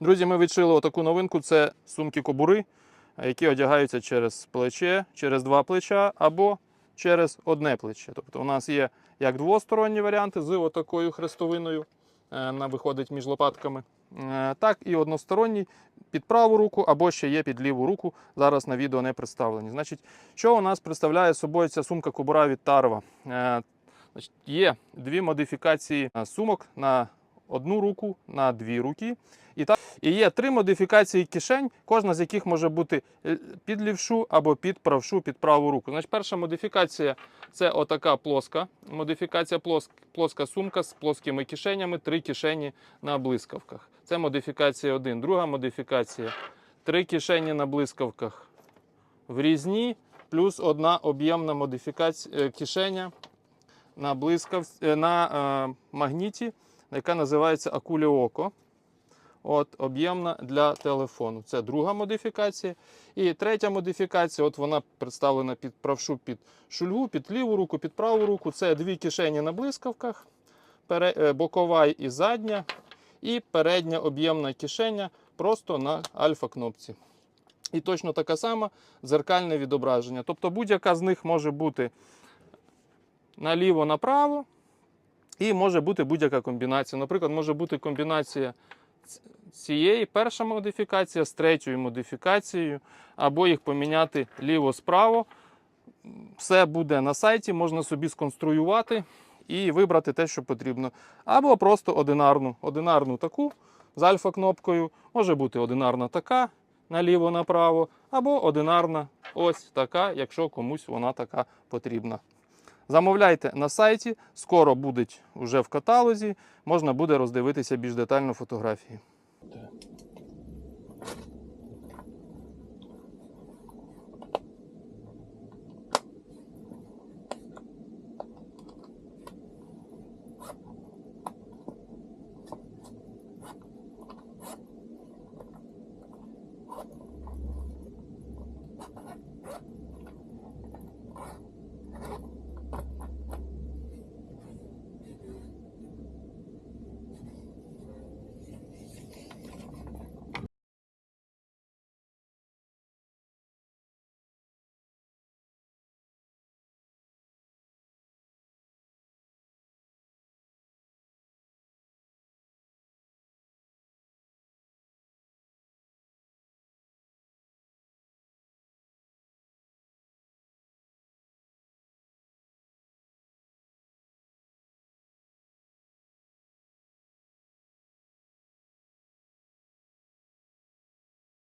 Друзі, ми відшили отаку новинку: це сумки кобури, які одягаються через плече, через два плеча або через одне плече. Тобто у нас є як двосторонні варіанти з отакою хрестовиною, е, вона виходить між лопатками, е, так і односторонній під праву руку або ще є під ліву руку. Зараз на відео не представлені. Значить, що у нас представляє собою ця сумка кобура від Тарва? Е, Значить, є дві модифікації сумок на одну руку, на дві руки. І, так, і є три модифікації кишень, кожна з яких може бути е, під лівшу або під правшу, під праву руку. Значить, перша модифікація це отака плоска. Модифікація плоск, плоска сумка з плоскими кишенями, три кишені на блискавках. Це модифікація 1. Друга модифікація три кишені на блискавках в різні, плюс одна об'ємна модифікація е, кишеня на блискав... е, на е, магніті, яка називається акулі око. От, об'ємна для телефону. Це друга модифікація. І третя модифікація, от вона представлена під правшу під шульгу, під ліву руку, під праву руку. Це дві кишені на блискавках, е, бокова і задня, і передня об'ємна кишеня просто на альфа-кнопці. І точно така сама дзеркальне відображення. Тобто будь-яка з них може бути наліво направо, і може бути будь-яка комбінація. Наприклад, може бути комбінація цієї перша модифікація з третьою модифікацією, або їх поміняти ліво-справо. Все буде на сайті, можна собі сконструювати і вибрати те, що потрібно. Або просто одинарну. Одинарну таку з альфа-кнопкою, може бути одинарна така наліво-направо, або одинарна ось така, якщо комусь вона така потрібна. Замовляйте на сайті, скоро будуть вже в каталозі, можна буде роздивитися більш детально фотографії.